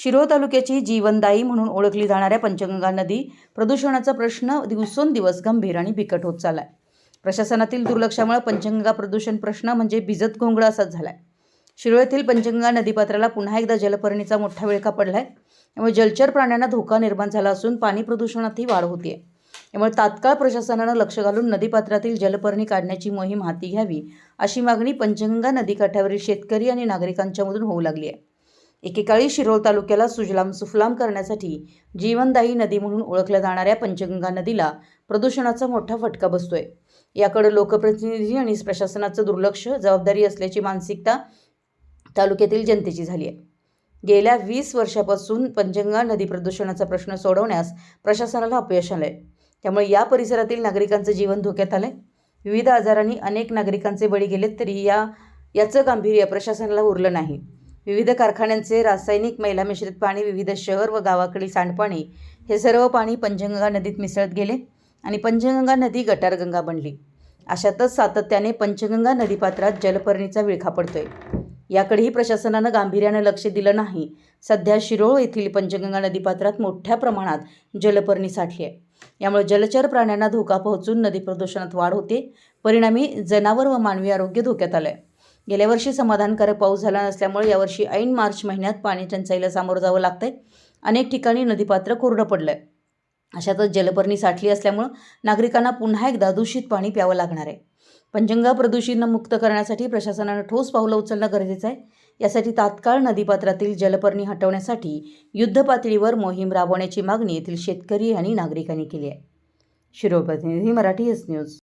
शिरोळ तालुक्याची जीवनदायी म्हणून ओळखली जाणाऱ्या पंचगंगा नदी प्रदूषणाचा प्रश्न दिवसेंदिवस गंभीर आणि बिकट होत चाललाय. प्रशासनातील दुर्लक्षामुळे पंचगंगा प्रदूषण प्रश्न म्हणजे भिजत घोंगडा असाच झालाय. शिरोळ येथील पंचगंगा नदीपात्राला पुन्हा एकदा जलपर्णीचा मोठा विळखा पडलाय? त्यामुळे जलचर प्राण्यांना धोका निर्माण झाला असून पाणी प्रदूषणातही वाढ होतीये. त्यामुळे तात्काळ प्रशासनानं लक्ष घालून नदीपात्रातील जलपर्णी काढण्याची मोहीम हाती घ्यावी अशी मागणी पंचगंगा नदीकाठावरील शेतकरी आणि नागरिकांच्यामधून होऊ लागली आहे एकेकाळी शिरोळ तालुक्याला सुजलाम सुफलाम करण्यासाठी जीवनदायी नदी म्हणून ओळखल्या जाणाऱ्या पंचगंगा नदीला प्रदूषणाचा मोठा फटका बसतोय. याकडे लोकप्रतिनिधी आणि प्रशासनाचं दुर्लक्ष जबाबदारी असल्याची मानसिकता तालुक्यातील जनतेची झाली आहे. गेल्या वीस वर्षापासून पंचगंगा नदी प्रदूषणाचा प्रश्न सोडवण्यास प्रशासनाला अपयश आलंय. त्यामुळे या परिसरातील नागरिकांचं जीवन धोक्यात आलंय. विविध आजारांनी अनेक नागरिकांचे बळी गेलेत तरी या याचं गांभीर्य प्रशासनाला उरलं नाही. विविध कारखान्यांचे रासायनिक मैला मिश्रित पाणी विविध शहर व गावाकडील सांडपाणी हे सर्व पाणी पंचगंगा नदीत मिसळत गेले आणि पंचगंगा नदी गटारगंगा बनली. अशातच सातत्याने पंचगंगा नदीपात्रात जलपर्णीचा विळखा पडतोय. याकडेही प्रशासनानं गांभीर्यानं लक्ष दिलं नाही. सध्या शिरोळ येथील पंचगंगा नदीपात्रात मोठ्या प्रमाणात जलपर्णी साठली आहे. यामुळे जलचर प्राण्यांना धोका पोहोचून नदी प्रदूषणात वाढ होते. परिणामी जनावर व मानवी आरोग्य धोक्यात आलं आहे गेल्या वर्षी समाधानकारक पाऊस झाला नसल्यामुळे यावर्षी ऐन मार्च महिन्यात पाणी टंचाईला सामोरं जावं लागतंय. अनेक ठिकाणी नदीपात्र कोरडं पडलंय. अशातच जलपर्णी साठली असल्यामुळं नागरिकांना पुन्हा एकदा दूषित पाणी प्यावं लागणार आहे. पंचगंगा प्रदूषण मुक्त करण्यासाठी प्रशासनानं ठोस पावलं उचलणं गरजेचं आहे. यासाठी तात्काळ नदीपात्रातील जलपर्णी हटवण्यासाठी युद्धपातळीवर मोहीम राबवण्याची मागणी येथील शेतकरी आणि नागरिकांनी केली आहे. शिरोप्रतिनिधी मराठी एस न्यूज.